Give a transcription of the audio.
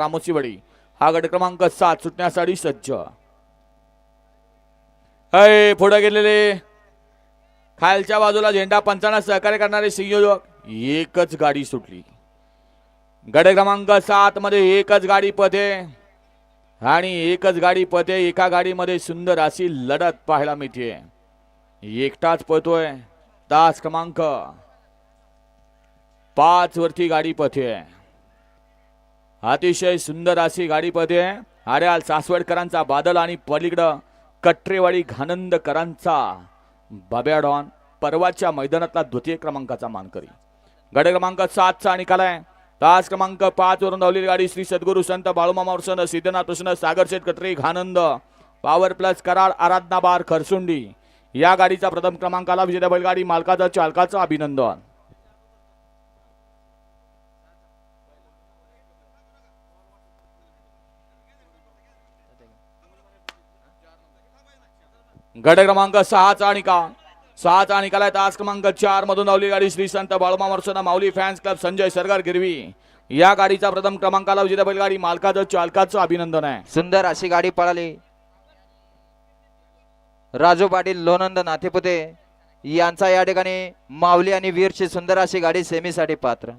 रामोसीवाडी हा गट क्रमांक सात सुटण्यासाठी सज्ज. हय पुढे गेलेले. खालच्या बाजूला झेंडा पंचांना सहकार्य करणारे संयोजक एकच गाडी सुटली. गट क्रमांक सात मध्ये एकच गाडी पथे आणि एकच गाडी पथे एका गाडीमध्ये सुंदर अशी लढत पाहायला मिळते. एकटाच पळतोय. तास क्रमांक पाच वरती गाडी पथे. अतिशय सुंदर अशी गाडीमध्ये आर्याल सासवडकरांचा बादल आणि पलीकडं कट्रेवाडी घानंदकरांचा बाब्या डॉन परवाच्या मैदानातला द्वितीय क्रमांकाचा मानकरी. गड क्रमांक सातचा निकाल आहे तास क्रमांक पाच वरून धावलेली गाडी श्री सद्गुरू संत बाळूमामा उर्सन सिद्धनाथ उष्ण सागरशेठ कटरे घानंद पॉवर प्लस कराड आराधना बार खरसुंडी. या गाडीचा प्रथम क्रमांकाला विजेता बैलगाडी मालकाचा चालकाचं अभिनंदन. गड क्रमांक सहाचा निकाल सहाचा निकाल आहे तास क्रमांक चार मधून धावली गाडी श्री संत बाळमा मर्सना माऊली फॅन्स क्लब संजय सरगार गिरवी. या गाडीचा प्रथम क्रमांकाला विजेता बैलगाडी मालकाचं चालकाचं अभिनंदन आहे. सुंदर अशी गाडी पळाली. राजू पाटील लोनंद नाथेपुते यांचा या ठिकाणी माऊली आणि वीरची सुंदर अशी गाडी सेमीसाठी पात्र.